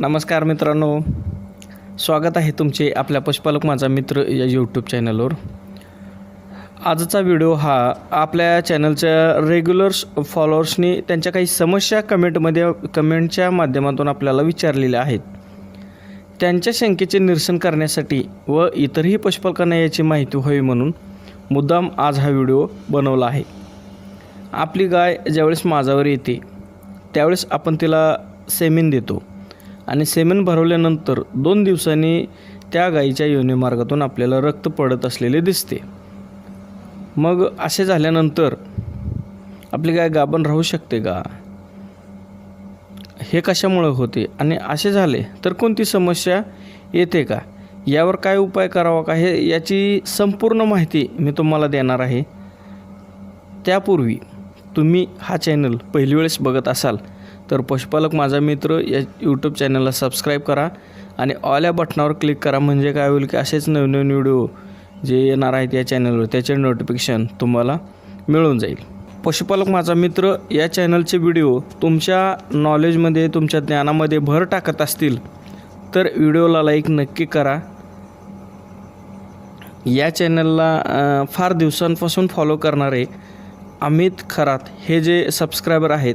नमस्कार मित्रांनो. स्वागत आहे तुमचे आपल्या पशुपालक माझा मित्र या यूट्यूब चॅनलवर आजचा व्हिडिओ हा आपल्या चॅनलच्या रेग्युलर्स फॉलोअर्सनी त्यांच्या काही समस्या कमेंटमध्ये कमेंटच्या माध्यमातून आपल्याला विचारलेल्या आहेत. त्यांच्या शंकेचे निरसन करण्यासाठी व इतरही पशुपालकांना याची माहिती व्हावी म्हणून मुद्दाम आज हा व्हिडिओ बनवला आहे. आपली गाय ज्यावेळेस माझावर येते त्यावेळेस आपण तिला सेमिन देतो. आणि सेमेन भरवल्यानंतर दोन दिवसांनी त्या गायीच्या योनीमार्गातून आपल्याला रक्त पडत असलेले दिसते. मग असे झाल्यानंतर आपली गाय गाभण राहू शकते का? हे कशामुळं होते आणि असे झाले तर कोणती समस्या येते का? यावर काय उपाय करावा का? हे याची संपूर्ण माहिती मी तुम्हाला देणार आहे. त्यापूर्वी तुम्ही हा चॅनल पहिली वेळेस बघत असाल तर पशुपालक माझा मित्र या यूट्यूब चॅनलला सबस्क्राईब करा आणि ऑल या बटनावर क्लिक करा. म्हणजे काय होईल की असेच नवीन नवीन व्हिडिओ जे येणार आहेत या चॅनलवर त्याचे नोटिफिकेशन तुम्हाला मिळून जाईल. पशुपालक माझा मित्र या चॅनलचे व्हिडिओ तुमच्या नॉलेजमध्ये तुमच्या ज्ञानामध्ये भर टाकत असतील तर व्हिडिओला लाईक नक्की करा. या चॅनलला फार दिवसांपासून फॉलो करणारे अमित खरात हे जे सबस्क्रायबर आहेत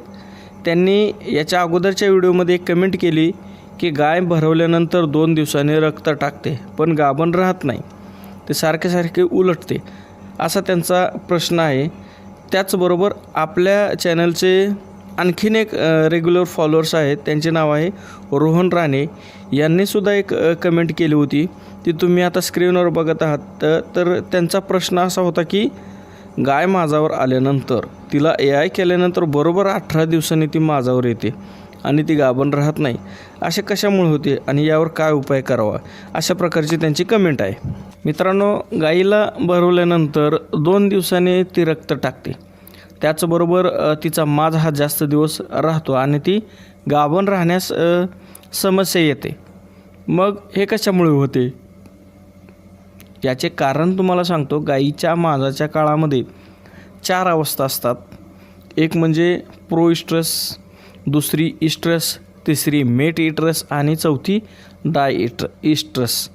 त्यांनी याच्या अगोदरच्या व्हिडिओमध्ये एक कमेंट केली की गाय भरवल्यानंतर दोन दिवसांनी रक्त टाकते पण गाभण राहत नाही. ते सारखे सारखे उलटते असा त्यांचा प्रश्न आहे. त्याचबरोबर आपल्या चॅनलचे आणखीन एक रेग्युलर फॉलोअर्स आहेत त्यांचे नाव आहे रोहन राणे. यांनीसुद्धा एक कमेंट केली होती. ती तुम्ही आता स्क्रीनवर बघत आहात. तर तर त्यांचा प्रश्न असा होता की गाय माझावर आल्यानंतर तिला ए आय केल्यानंतर बरोबर अठरा दिवसांनी ती माझावर येते आणि ती गाभण राहत नाही. असे कशामुळे होते आणि यावर काय उपाय करावा? अशा प्रकारची त्यांची कमेंट आहे. मित्रांनो गाईला भरवल्यानंतर दोन दिवसांनी ती रक्त टाकते. त्याचबरोबर तिचा माज हा जास्त दिवस राहतो आणि ती गाभण राहण्यास समस्या येते. मग हे कशामुळे होते? याचे कारण तुम्हाला सांगतो गाईच्या माजाच्या काळामध्ये चार अवस्था असतात. एक म्हणजे प्रो इस्ट्रस दुसरी इस्ट्रस तिसरी मेट इट्रस आणि चौथी डाय इट्र इस्ट्रस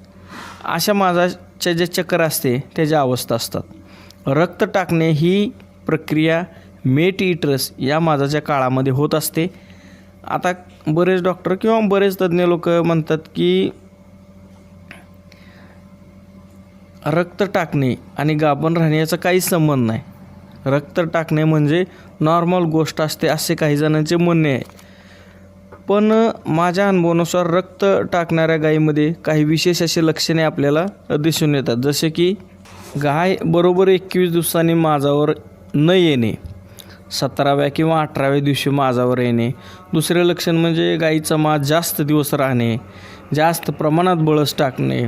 अशा माजाच्या जे चक्र असते त्याच्या अवस्था असतात. रक्त टाकणे ही प्रक्रिया मेट इट्रस या माजाच्या काळामध्ये होत असते. आता बरेच डॉक्टर किंवा बरेच तज्ज्ञ लोक म्हणतात की रक्त टाकणे आणि गाभण राहणे याचा काहीच संबंध नाही. रक्त टाकणे म्हणजे नॉर्मल गोष्ट असते असे काही जणांचे म्हणणे आहे. पण माझ्या अनुभवानुसार रक्त टाकणाऱ्या गायीमध्ये काही विशेष असे लक्षणे आपल्याला दिसून येतात. जसे की गाय बरोबर एकवीस दिवसांनी माझावर न येणे सतराव्या किंवा अठराव्या दिवशी माझावर येणे. दुसरे लक्षण म्हणजे गाईचा माज जास्त दिवस राहणे जास्त प्रमाणात बळस टाकणे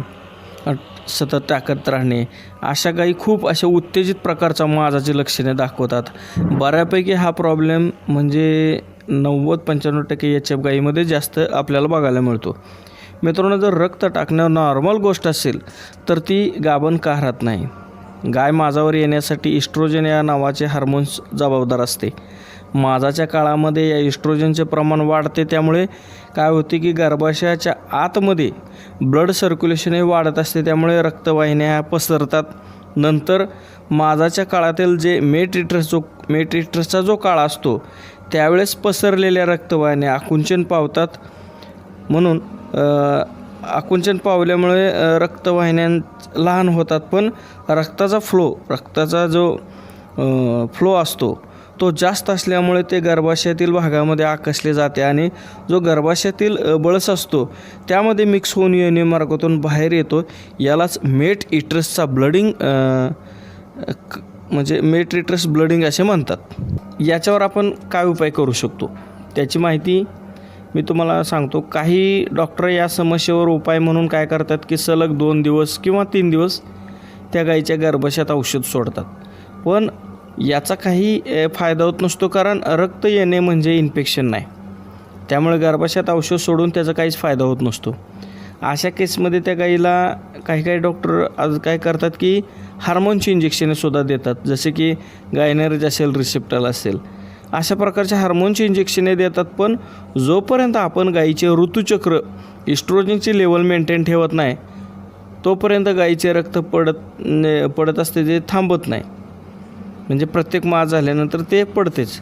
सतत टाकत राहणे. अशा काही खूप अशा उत्तेजित प्रकारच्या माझाची लक्षणे दाखवतात. बऱ्यापैकी हा प्रॉब्लेम म्हणजे नव्वद पंच्याण्णव टक्के एच एफ गाईमध्ये जास्त आपल्याला बघायला मिळतो. मित्रांनो जर रक्त टाकणं नॉर्मल गोष्ट असेल तर ती गाभण का राहत नाही? गाय माझावर येण्यासाठी इस्ट्रोजन या नावाचे हार्मोन्स जबाबदार असते. माझाच्या काळामध्ये या इस्ट्रोजनचे प्रमाण वाढते. त्यामुळे काय होते की गर्भाशयाच्या आतमध्ये ब्लड सर्क्युलेशन हे वाढत असते. त्यामुळे रक्तवाहिन्या पसरतात. नंतर माझाच्या काळातील जे मेट्रिट्रस जो मेट्रिट्रसचा जो काळ असतो त्यावेळेस पसरलेल्या रक्तवाहिन्या आकुंचन पावतात. म्हणून आकुंचन पावल्यामुळे अ, रक्तवाहिन्या लहान होतात. पण रक्ताचा फ्लो रक्ताचा जो फ्लो असतो तो जास्त असल्यामुळे ते गर्भाशयातील भागामध्ये आकसले जाते आणि जो गर्भाशयातील बळस असतो त्यामध्ये मिक्स होऊन योनिमार्गातून बाहेर येतो. यालाच मेट इट्रसचा ब्लडिंग म्हणजे मेट इट्रस ब्लडिंग असे म्हणतात. याच्यावर आपण काय उपाय करू शकतो? त्याची माहिती मी तुम्हाला सांगतो. काही डॉक्टर या समस्येवर उपाय म्हणून काय करतात की सलग दोन दिवस किंवा तीन दिवस त्या गाईच्या गर्भाशयात औषध सोडतात. पण याचा काही फायदा होत नसतो कारण रक्त येणे म्हणजे इन्फेक्शन नाही. त्यामुळे गर्भाशयात औषध सोडून त्याचा काहीच फायदा होत नसतो. अशा केसमध्ये त्या गाईला काही काही डॉक्टर आज काय करतात की हार्मोनची इंजेक्शने सुद्धा देतात. जसे की गायनरेज असेल रिसेप्टल असेल. अशा प्रकारच्या हार्मोनची इंजेक्शने देतात पण जोपर्यंत आपण गाईचे ऋतुचक्र इस्ट्रोजनची लेवल मेंटेन ठेवत नाही तोपर्यंत गाईचे रक्त पडत न- पडत असते ते थांबत नाही. म्हणजे प्रत्येक मास झाल्यानंतर ते पडतेच.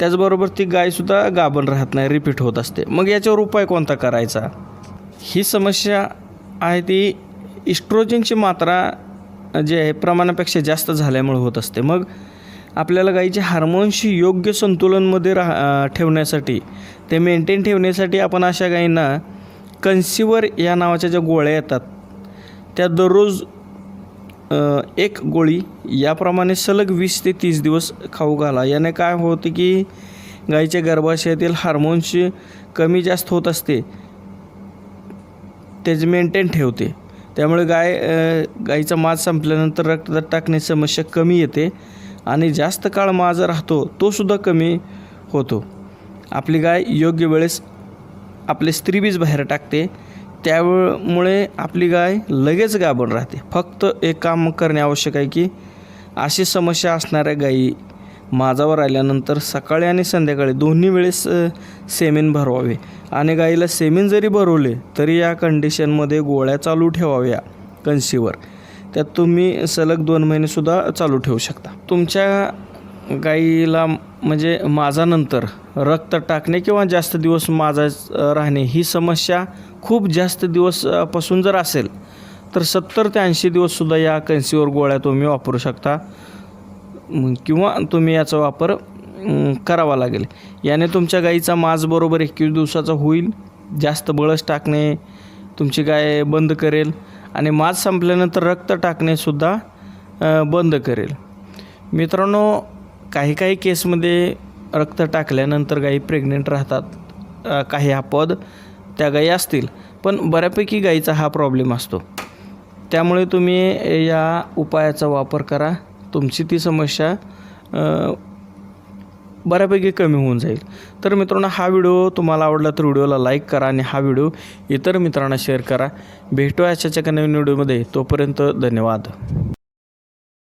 त्याचबरोबर ती गायसुद्धा गाभण राहत नाही रिपीट होत असते. मग याच्यावर उपाय कोणता करायचा? ही समस्या आहे ती इस्ट्रोजनची मात्रा जी आहे प्रमाणापेक्षा जास्त झाल्यामुळे होत असते. मग आपल्याला गाईच्या हार्मोन्सशी योग्य संतुलनमध्ये राह ठेवण्यासाठी ते मेंटेन ठेवण्यासाठी आपण अशा गायींना कन्सिवर या नावाच्या ज्या गोळ्या येतात त्या दररोज एक गोळी याप्रमाणे सलग वीस ते तीस दिवस खाऊ घाला. याने काय होते की गाईच्या गर्भाशयातील हार्मोन्सची कमी जास्त होत असते. त्याचे मेंटेन ठेवते. त्यामुळे गाय गाईचा माज संपल्यानंतर रक्तदाब टाकण्याची समस्या कमी येते आणि जास्त काळ माज राहतो तोसुद्धा कमी होतो. आपली गाय योग्य वेळेस आपले स्त्रीबीज बाहेर टाकते. त्यामुळे आपली गाय लगेच गाभण राहते. फक्त एक काम करणे आवश्यक आहे की अशी समस्या असणाऱ्या गायी माझावर आल्यानंतर सकाळी आणि संध्याकाळी दोन्ही वेळेस सेमिन भरवावे. आणि गाईला सेमिन जरी भरवले तरी या कंडिशनमध्ये गोळ्या चालू ठेवाव्या कन्सीवर त्यात तुम्ही सलग दोन महिनेसुद्धा चालू ठेवू शकता. तुमच्या गाईला म्हणजे माझानंतर रक्त टाकणे किंवा जास्त दिवस माझा राहणे ही समस्या खूप जास्त दिवसपासून जर असेल तर सत्तर ते ऐंशी दिवससुद्धा या कन्सीवर गोळ्या तुम्ही वापरू शकता. किंवा तुम्ही याचा वापर करावा लागेल. याने तुमच्या गाईचा माज बरोबर एकवीस दिवसाचा होईल जास्त बळस टाकणे तुमची गाय बंद करेल आणि मास संपल्यानंतर रक्त टाकणेसुद्धा बंद करेल. मित्रांनो काही काही केसमध्ये रक्त टाकल्यानंतर गाई प्रेग्नेंट राहतात काही आपद त्या गायी असतील पण बऱ्यापैकी गाईचा हा प्रॉब्लेम असतो. त्यामुळे तुम्ही या उपायाचा वापर करा. तुमची ती समस्या बऱ्यापैकी कमी होऊन जाईल. तर मित्रांनो हा व्हिडिओ तुम्हाला आवडला तर व्हिडिओला लाईक करा आणि हा व्हिडिओ इतर मित्रांना शेअर करा. भेटूया अशाच्या नवीन व्हिडिओमध्ये तोपर्यंत धन्यवाद.